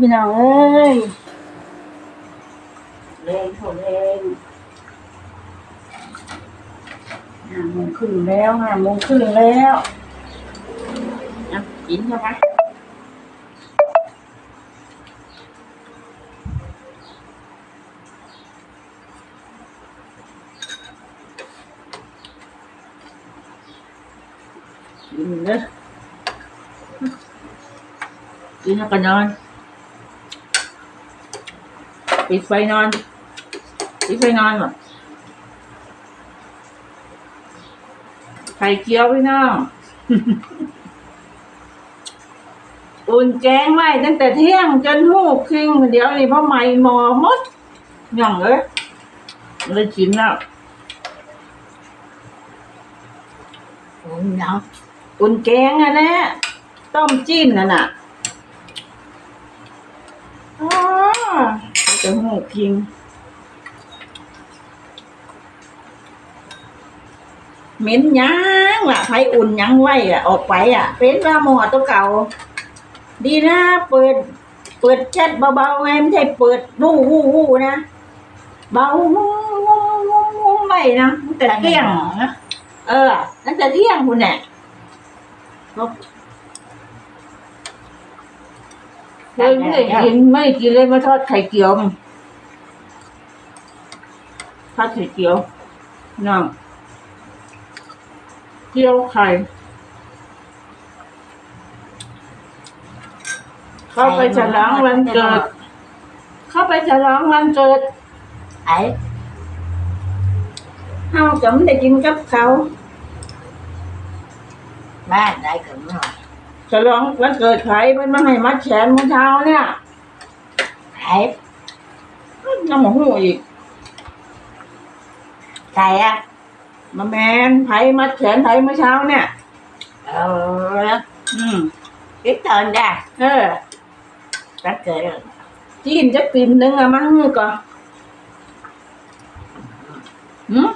พี่น้องเอ้ยเล่นเขาเล่นห้าโมงครึ่งแล้วห้าโมงครึ่งแล้วอะกินเข้าไปกินเลยกินแล้วก็นอน ปิดไฟนอน ปิดไฟนอนหรอไข่เจียวพี่น้องอุ่นแกงไว้ตั้งแต่เที่ยงจนหูครึ่งเดี๋ยวนี่เพราะไหม้หมอมดหย่องเลยเลยชิมแล้วอ้ยเนาะอุ่นแกงอะนะต้มจิ้นน่ะน่ะอ๋อ จะหูกคิงเหม็นยังล่ะไฟอุ่นยังไหวอะออกไปอะเป็นว่าหมอตัวเก่าดีนะเปิดเปิดแชทเบาๆไงไม่ใช่เปิดวู้วู้วู้นะเบาวู้วู้วู้ไม่นะแต่เที่ยงนะเออตั้งแต่เที่ยงคุณเนี่ยเคยไม่กินไม่กินเลยมาทอดไข่เกียว ทอดไข่เกียวน้องเกี๊ยวไข่เข้าไปฉลองวันเกิด เข้าไปฉลองวันเกิด ไอ้เฮาจะไม่ได้กินกับเขาบ้านได้ถึงหน่อยฉลองวันเกิดใครมันมาให้มัดแขนเมื่อเช้าเนี่ยไอ้น้ำหมูหูอีก ใครอะมาแมนไผมัดแขนไผเมื่อเช้าเนี่ย เอออืมคิดตอนได้เออก็เกิดจีนจะปิ่นหนึ่งอะมาให้ก่อนหืม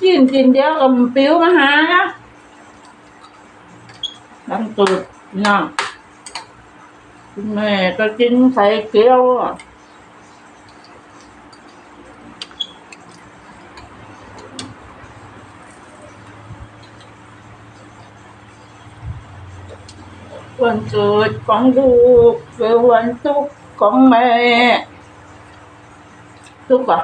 จีนกินเดียวกับปิ้วมาหานะน้ำตุดน้องคุณแม่ก็กินไข่เกี๊ยวอะ วันเกิดของลูกคือวันทุกข์ของแม่ ทุกข์อะ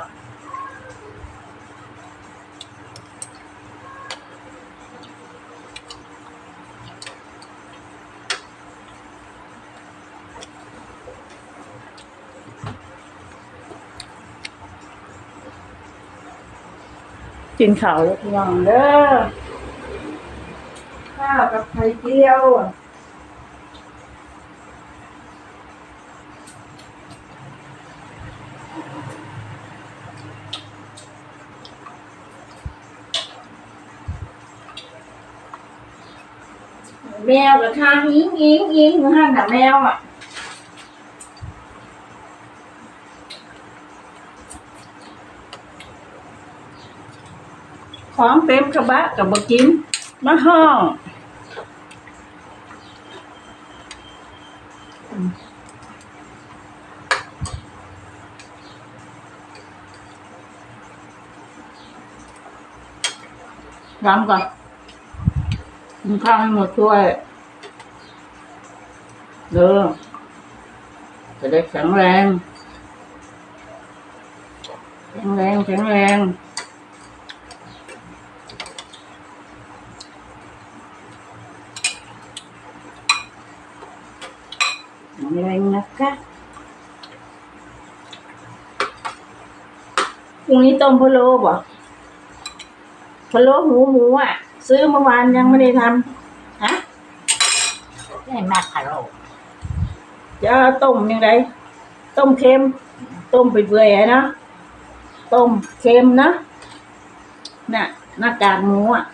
กินข้าวแล้วพี่น้องเด้อข้าวกับไข่เจียว แมวกับทางอิงอิงอิงอยู่ห้างกับแมวอะของเต็มกระบะกับบกินมาห้องรำก่อน กินข้าวให้หมดถ้วยเด้อจะได้แข็งแรง แข็งแรง แข็งแรงแข็งแรงนะคะพรุ่งนี้ต้มพะโล้บ่พะโล้หมูหมูอะ ซื้อเมื่อวานยังไม่ได้ทำฮะได้มากคาโรจะต้มยังไงต้มเค็ม ต้มไปเปื่อยๆนะต้มเค็มนะน่ะหน้ากากหมูอะ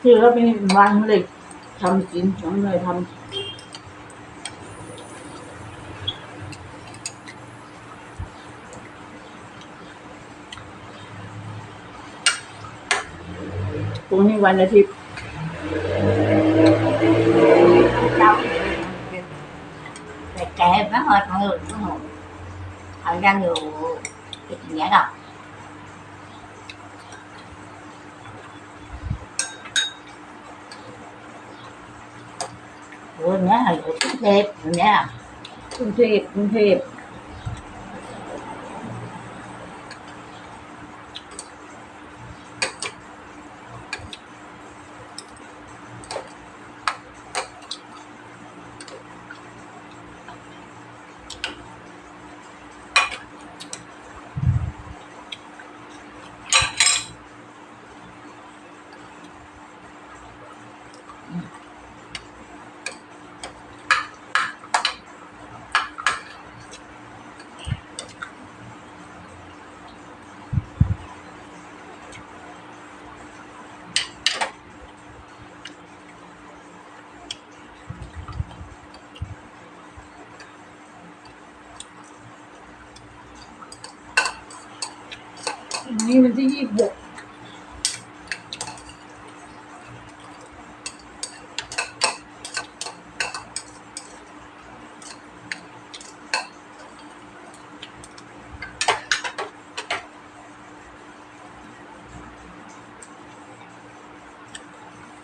ที่เราเป็นวันเลยทำกินทำเลยทำ พรุ่งนี้วันอาทิตย์ trong để kẹp nó hết mọi người đúng không thời gian nhiều cái chuyện nhẹ đâu Ủa nhớ hồi ủa tiếp thêm nhớ กรุงเทพกรุงเทพนี่วันที่ยี่ สิบหก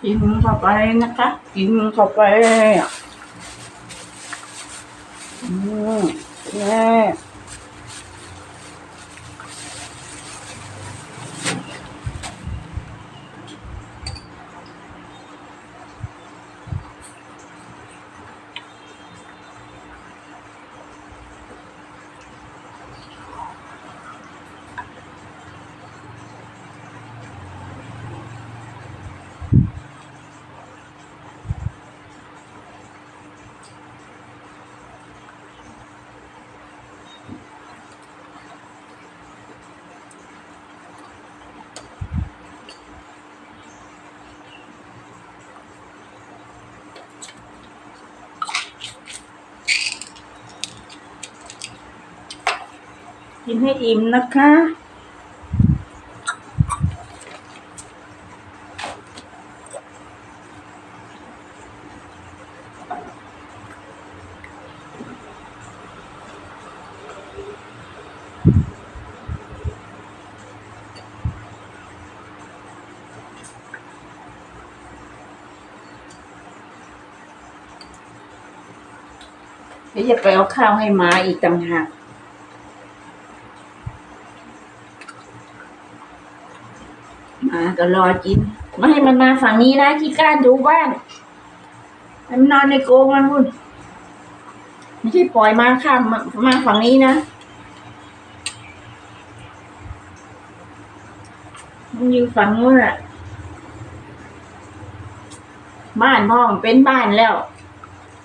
กินเข้าไปนะคะ กินเข้าไปอืมแย่ กินให้อิ่มนะคะ เดี๋ยวจะไปเอาข้าวให้หมาอีกต่างหากหมา ก็รอกิน ไม่ให้มันมาฝั่งนี้นะขี้ก้านดูบ้านให้มันนอนในโกงมันพุ่นไม่ใช่ปล่อยมาข้ามมามาฝั่งนี้นะ มันอยู่ฝั่งนู้นแหละบ้านพ่อมันเป็นบ้านแล้ว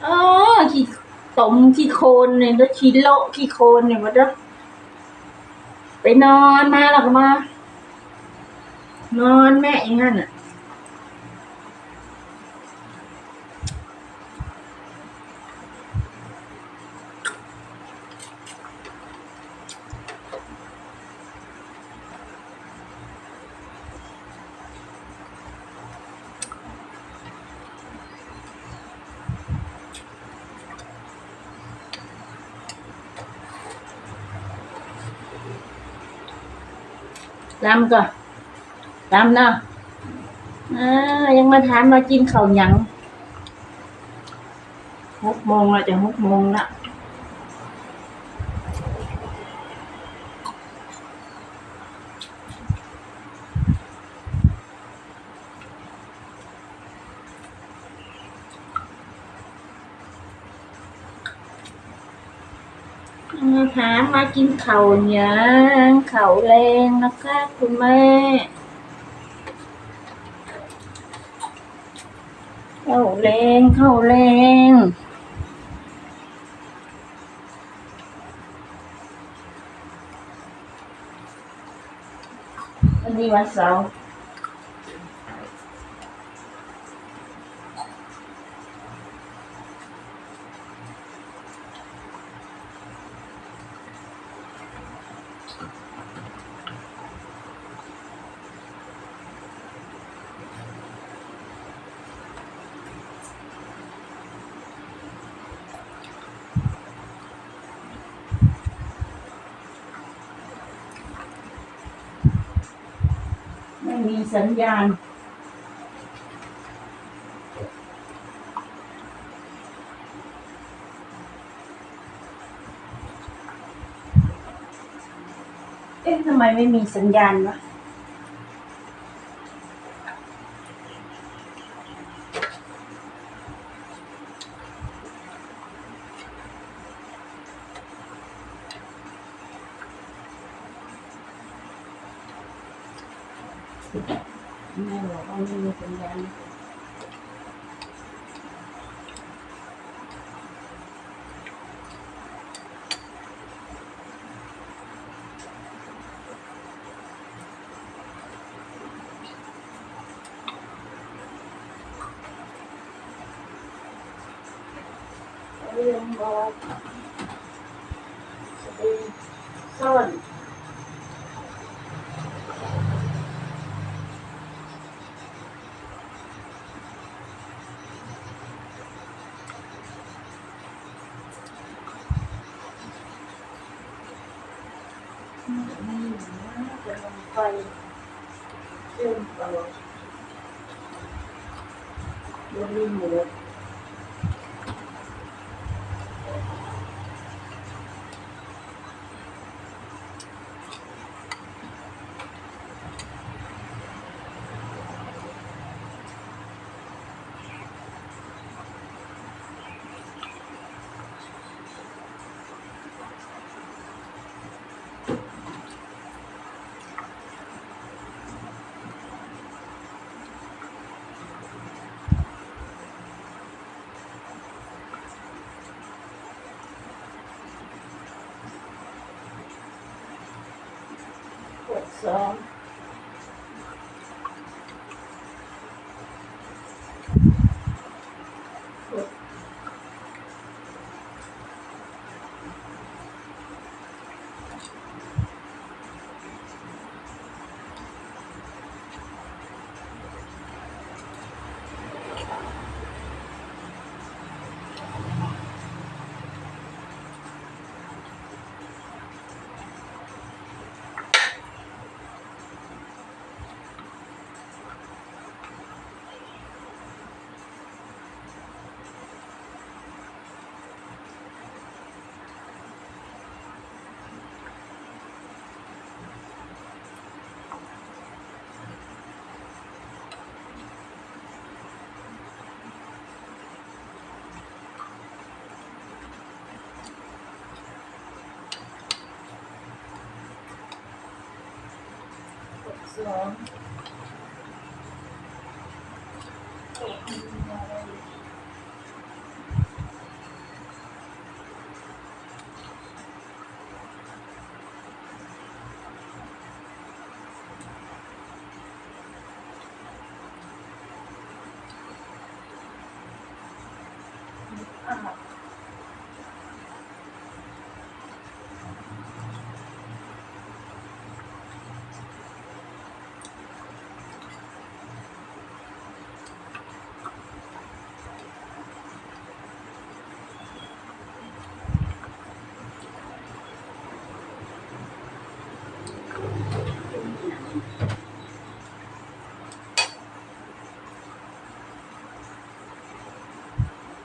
เออขี้ตมขี้โคลนเนี่ยแล้วขี้โละขี้โคลนเนี่ยมันจะไปนอนมาหรอกมา นอนแม่อย่างนั้นอะลำก่อน ลำเนาะอ่ายังมาถามมากินข้าวหยังหกโมงล้วจะหกโมงละมาถามมากินข้าวหยังข้าวแรงนะคะคุณแม่ ข้าแรงเข้าแรงวันนี้วันเสาร์ สัญญาณ เอ๊ะทำไมไม่มีสัญญาณวะ แม่บอกว่าไม่มีสัญญาณ เรื่องบอก จะไปซ่อนนี่นะจะลงไปเชื่อมต่อเรื่องนี้หมด กดสองกด กดสองอ่า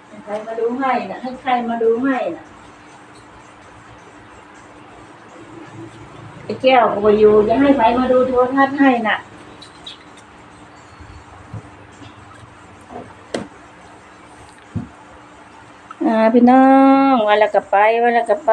ให้ใค รมาดูให้นะให้ใครมาดูให้นะไอ้แก้วก็ไปอยู่จะให้ใครมาดูโทรทัศน์ให้น่ะอ่าพี่น้องวันละกับไปวันละกับไป